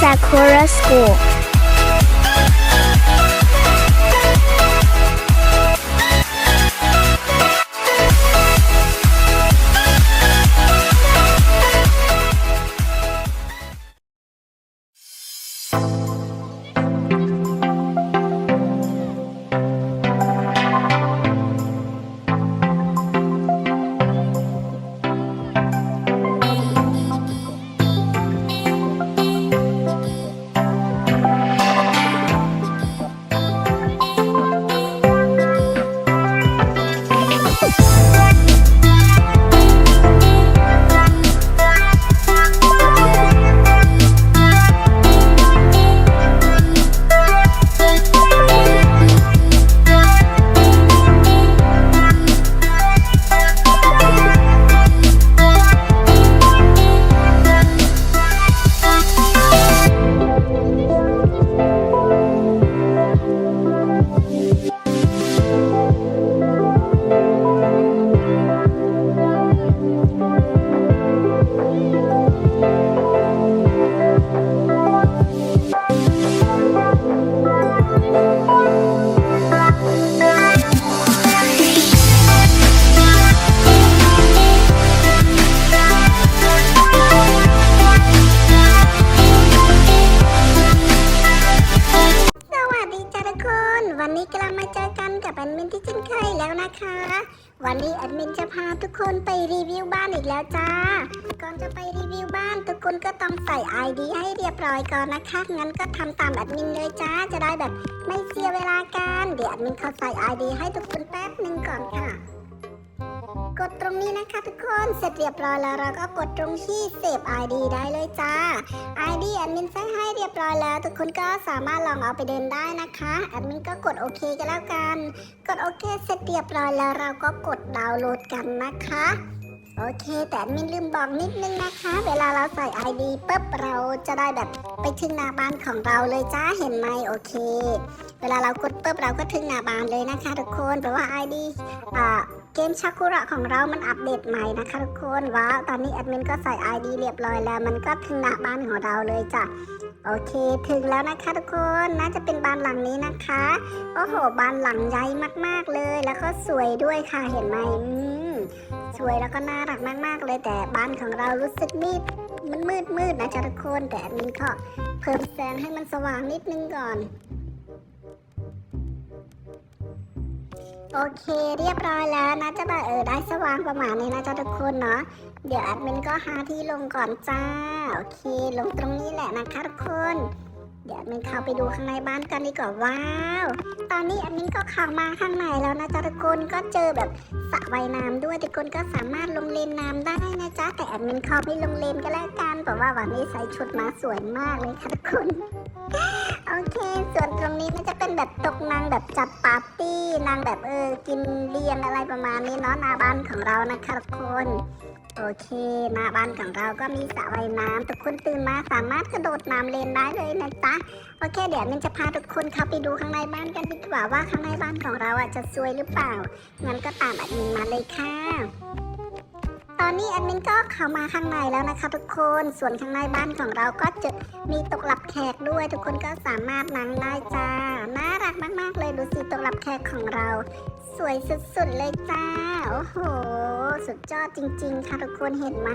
Sakura School. วันนี้แอดมินจะพาทุกคนไปรีวิวบ้านอีกแล้วจ้า ก่อนจะไปรีวิวบ้านทุกคนก็ต้องใส่ ID ให้เรียบร้อยก่อนนะคะ งั้นก็ทำตามแอดมินเลยจ้า จะได้แบบไม่เสียเวลากัน เดี๋ยวแอดมินเขาใส่ ID ให้ทุกคนแป๊บหนึ่งก่อนค่ะ กดตรงนี้นะคะทุกคนเสร็จเรียบร้อยแล้วเราก็กดตรงที่เซฟ ID ได้เลยจ้า ID แอดมินใส่ให้เรียบร้อยแล้ว ทุกคนก็สามารถลองเอาไปเดินได้นะคะแอดมินก็กดโอเคกันแล้วกัน กดโอเคเสร็จเรียบร้อยแล้วเราก็กดดาวน์โหลดกันนะคะโอเค แต่แอดมินลืมบอกนิดนึงนะคะ เวลาเราใส่ ID ปุ๊บเราจะได้แบบไปถึงหน้าบ้านของเราเลยจ้าเห็นไหมโอเค เวลาเรากดปุ๊บเราก็ถึงหน้าบ้านเลยนะคะ ทุกคนแปลว่า ID อ่า เกมชากุระของเรามันอัปเดตใหม่นะคะทุกคนว้าวตอนนี้แอดมินก็ใส่ ID เรียบร้อยแล้ว มันก็ถึงหน้าบ้านของเราเลยจ้ะโอเคถึงแล้วนะคะทุกคนน่าจะเป็นบ้านหลังนี้นะคะโอ้โหบ้านหลังใหญ่มากๆเลย แล้วก็สวยด้วยค่ะเห็นไหมอืมสวยแล้วก็น่ารักมาก ๆ เลยแต่บ้านของเรารู้สึกมืดมันมืดมืดๆนะจ๊ะทุกคนแต่แอดมินก็เพิ่มแสงให้มันสว่างนิดนึงก่อน โอเคเรียบร้อยแล้วนะจะแบบเออได้สว่างประมาณนี้นะจ๊ะทุกคนเนาะเดี๋ยวแอดมินก็หาที่ลงก่อนจ้าโอเคลงตรงนี้แหละนะคะทุกคน เดี๋ยวแอดมินเข้าไปดูข้างในบ้านกันดีกว่าว้าวตอนนี้แอดมินก็เข้ามาข้างในแล้วนะจ๊ะทุกคนก็เจอแบบสระว่ายน้ำด้วยทุกคนก็สามารถลงเล่นน้ำได้นะจ๊ะแต่แอดมินเข้าไม่ลงเล่นก็แล้วกันเพราะว่าวันนี้ใส่ชุดมาสวยมากเลยค่ะทุกคน โอเค ส่วนตรงนี้มันจะเป็นแบบตกนางแบบจัดปาร์ตี้นางแบบเออกินเลี้ยงอะไรประมาณนี้เนาะหน้าบ้านของเรานะคะทุกคนโอเคหน้าบ้านของเราก็มีสระว่ายน้ำทุกคนตื่นมาสามารถกระโดดน้ำเล่นได้เลยนะจ๊ะโอเค เดี๋ยวมันจะพาทุกคนเข้าไปดูข้างในบ้านกันดีกว่าว่าข้างในบ้านของเราอะจะสวยหรือเปล่างั้นก็ตามอดมินมาเลยค่ะ ตอนนี้แอดมินก็เข้ามาข้างในแล้วนะคะ ทุกคน ส่วนข้างในบ้านของเราก็จะมีต๊ะรับแขกด้วย ทุกคนก็สามารถนั่งได้จ้า น่ารักมากๆเลยดูสิต๊ะรับแขกของเรา สวยสุดๆเลยจ้า โอ้โห สุดยอดจริง ๆ ค่ะทุกคนเห็นไหม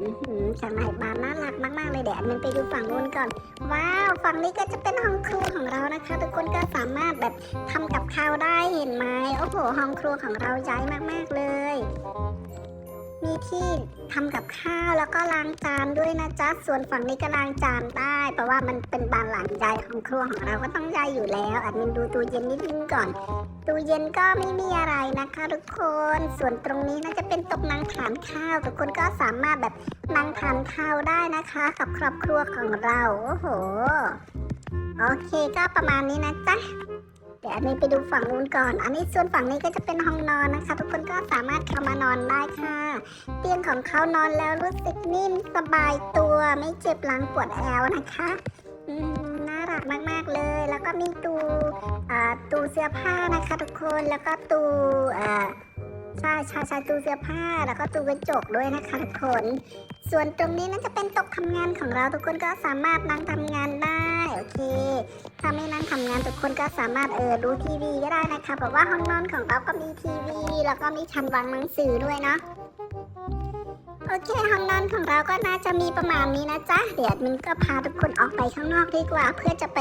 อื้อหือข้างในบ้านน่ารักมากๆเลยเดี๋ยวแอดมินไปดูฝั่งนู้นก่อน ว้าวฝั่งนี้ก็จะเป็นห้องครัวของเรานะคะ ทุกคนก็สามารถแบบทำกับข้าวได้เห็นไหมโอ้โหห้องครัวของเราใหญ่มากๆเลย มีที่ทำกับข้าวแล้วก็ล้างจานด้วยนะจ๊ะ ส่วนฝั่งนี้ก็ล้างจานได้ เพราะว่ามันเป็นบ้านหลังใหญ่ของครัวของเราก็ต้องใหญ่อยู่แล้วอันนี้ดูตู้เย็นนิดนึงก่อน ตู้เย็นก็ไม่มีอะไรนะคะ ทุกคน ส่วนตรงนี้น่าจะเป็นโต๊ะนั่งทานข้าว ทุกคนก็สามารถแบบนั่งทานข้าวได้นะคะ กับครอบครัวของเรา โอ้โห โอเคก็ประมาณนี้นะจ๊ะ ดี๋ยวอันนี้ไปดูฝั่งนู้นก่อน อันนี้ส่วนฝั่งนี้ก็จะเป็นห้องนอนนะคะ ทุกคนก็สามารถเข้ามานอนได้ค่ะ เตียงของเขานอนแล้วรู้สึกนิ่มสบายตัวไม่เจ็บหลังปวดแอวนะคะน่ารักมากๆเลย แล้วก็มีตู้อ่าตู้เสื้อผ้านะคะทุกคนแล้วก็ตู้อ่าใช่ใช่ใช่ตู้เสื้อผ้าแล้วก็ตู้กระจกด้วยนะคะทุกคน ส่วนตรงนี้น่าจะเป็นโต๊ะทำงานของเราทุกคนก็สามารถนั่งทำงานได้ โอเค ถ้าไม่นั่งทำงานทุกคนก็สามารถเออดูทีวีก็ได้นะคะเพราะว่าห้องนอนของเราก็มีทีวี แล้วก็มีชั้นวางหนังสือด้วยเนาะโอเคห้องนอนของเราก็น่าจะมีประมาณนี้นะจ๊ะ เดี๋ยวมินก็พาทุกคนออกไปข้างนอกดีกว่า เพื่อจะไป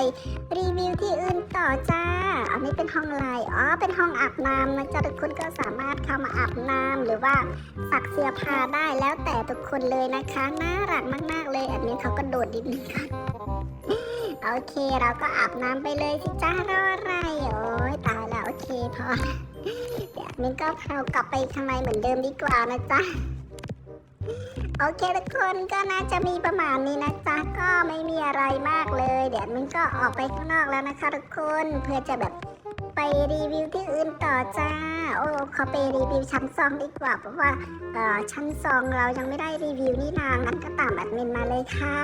รีวิวที่อื่นต่อจ้า อันนี้เป็นห้องอะไรอ๋อ เป็นห้องอาบน้ำนะจ๊ะทุกคนก็สามารถเข้ามาอาบน้ำหรือว่าซักเสื้อผ้าได้แล้วแต่ทุกคนเลยนะคะ น่ารักมาก ๆเลยอันนี้เขากระโดดดินงก่อน โอเคเราก็อาบน้ำไปเลยสิจ้ารออะไรโอ้ยตายแล้วโอเคพอเดี๋ยวมินก็พากลับไปข้างในเหมือนเดิมดีกว่านะจ๊ะโอเคทุกคนก็น่าจะมีประมาณนี้นะจ๊ะก็ไม่มีอะไรมากเลย เดี๋ยวมินก็ออกไปข้างนอกแล้วนะคะทุกคนเพื่อจะแบบไปรีวิวที่อื่นต่อจ้า โอ้ขาไปรีวิวชั้นซองดีกว่า เพราะว่าชั้นซองเรายังไม่ได้รีวิวนี่นานงั้นก็ตามแอดมินมาเลยค่ะ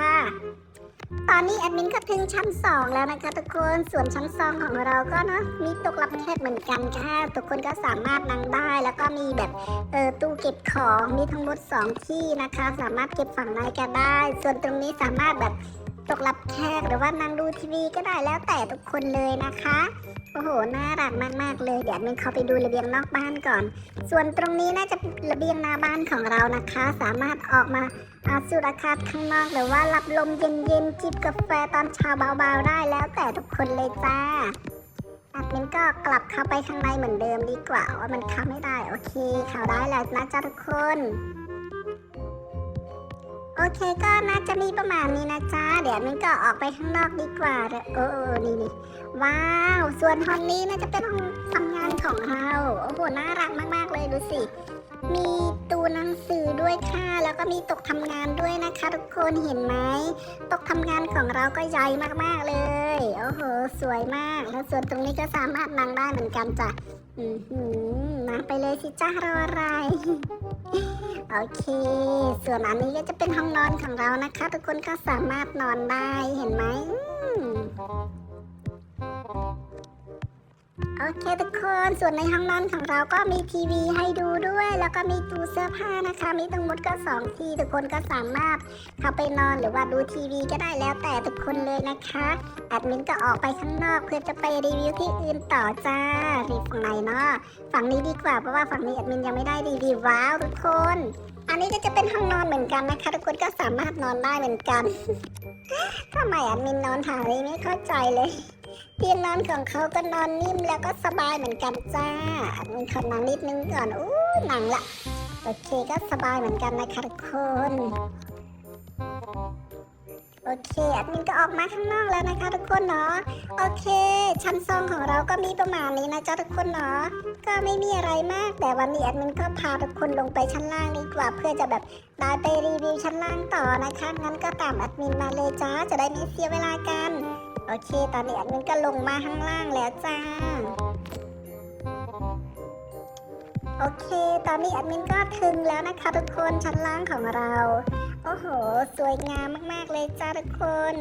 ตอนนี้แอดมินก็ถึงชั้นสองแล้วนะคะทุกคนส่วนชั้นสองของเราก็เนาะมีตกลับแขกเหมือนกันค่ะ ทุกคนก็สามารถนั่งได้แล้วก็มีแบบเออตู้เก็บของมีทั้งหมด 2 ที่นะคะ สามารถเก็บฝั่งไหนก็ได้ ส่วนตรงนี้สามารถแบบ ตกรับแขกหรือว่านั่งดูทีวีก็ได้แล้วแต่ทุกคนเลยนะคะ โอ้โห น่ารักมาก ๆ เลย เดี๋ยวมินเข้าไปดูระเบียงนอกบ้านก่อน ส่วนตรงนี้น่าจะเป็นระเบียงหน้าบ้านของเรานะคะ สามารถออกมาอาสูดอากาศข้างนอกหรือว่ารับลมเย็นๆจิบกาแฟตอนเช้าเบาๆได้แล้วแต่ทุกคนเลยจ้าอัดมินก็กลับเข้าไปข้างในเหมือนเดิมดีกว่าว่ามันเข้าไม่ได้ โอเคเข้าได้แล้วนะจ๊ะทุกคน โอเคก็น่าจะมีประมาณนี้นะจ๊ะ เดี๋ยวมินก็ออกไปข้างนอกดีกว่าโออเออนี่นี่ว้าว ส่วนห้องนี้น่าจะเป็นห้องทำงานของเรา โอ้โห น่ารักมาก ๆ เลยดูสิ มี หนังสือด้วยค่ะ แล้วก็มีต๊ะทำงานด้วยนะคะ ทุกคนเห็นไหมต๊ะทำงานของเราก็ใหญ่มากๆเลย โอ้โห สวยมาก แล้วส่วนตรงนี้ก็สามารถนั่งได้เหมือนกันจ้ะอือหือนั่งไปเลยสิจ้ารออะไรโอเค ส่วนอันนี้ก็จะเป็นห้องนอนของเรานะคะ ทุกคนก็สามารถนอนได้เห็นไหม โอเคทุกคนส่วนในห้องนอนของเราก็มีทีวีให้ดูด้วย แล้วก็มีตู้เสื้อผ้านะคะ มีทั้งหมดก็สองที่ทุกคนก็สามารถเข้าไปนอนหรือว่าดูทีวีก็ได้แล้วแต่ทุกคนเลยนะคะแอดมินก็ออกไปข้างนอกเพื่อจะไปรีวิวที่อื่นต่อจ้ารีฝั่งไหนเนาะฝั่งนี้ดีกว่าเพราะว่าฝั่งนี้แอดมินยังไม่ได้รีวิวว้าวทุกคน อันนี้ก็จะเป็นห้องนอนเหมือนกันนะคะ ทุกคนก็สามารถนอนได้เหมือนกันทำไมแอดมินนอนทางนี้ไม่เข้าใจเลย เตียงนอนของเขาก็นอนนิ่มแล้วก็สบายเหมือนกันจ้ามีขอนังนิดนึงก่อนอู้หนังละโอเคก็สบายเหมือนกันนะคะทุกคนโอเคแอดมินก็ออกมาข้างนอกแล้วนะคะทุกคนเนาะ โอเค ชั้นซองของเราก็มีประมาณนี้นะจ๊ะทุกคนเนาะ ก็ไม่มีอะไรมาก แต่วันนี้แอดมินก็พาทุกคนลงไปชั้นล่างดีกว่า เพื่อจะแบบได้ไปรีวิวชั้นล่างต่อนะคะ งั้นก็ตามแอดมินมาเลยจ้า จะได้ไม่เสียเวลากัน โอเค ตอนนี้แอดมินก็ลงมาข้างล่างแล้วจ้า โอเค ตอนนี้แอดมินก็ถึงแล้วนะคะทุกคนชั้นล่างของเรา โอ้โห สวยงามมาก ๆ เลยจ้าทุกคน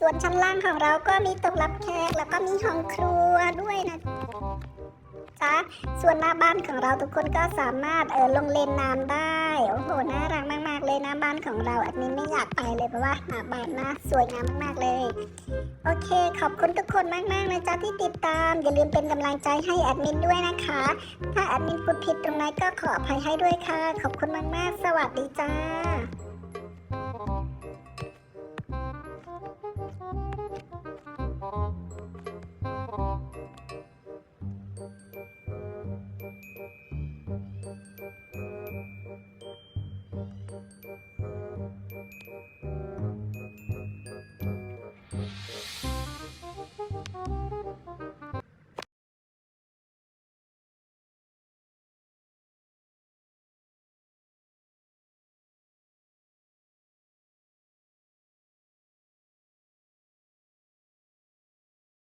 ส่วนชั้นล่างของเราก็มีต๊ะรับแขกแล้วก็มีห้องครัวด้วยนะจ๊ะ ส่วนหน้าบ้านของเราทุกคนก็สามารถเออลงเล่นน้ำได้ โอ้โหน่ารักมากๆเลยนะบ้านของเราอันนี้ไม่อยากไปเลยเพราะว่าหาบ้านน่าสวยงามมากๆเลย โอเค ขอบคุณทุกคนมากๆนะจ๊ะที่ติดตาม อย่าลืมเป็นกำลังใจให้แอดมินด้วยนะคะ ถ้าแอดมินพูดผิดตรงไหนก็ขออภัยให้ด้วยค่ะ ขอบคุณมากๆ สวัสดีจ้า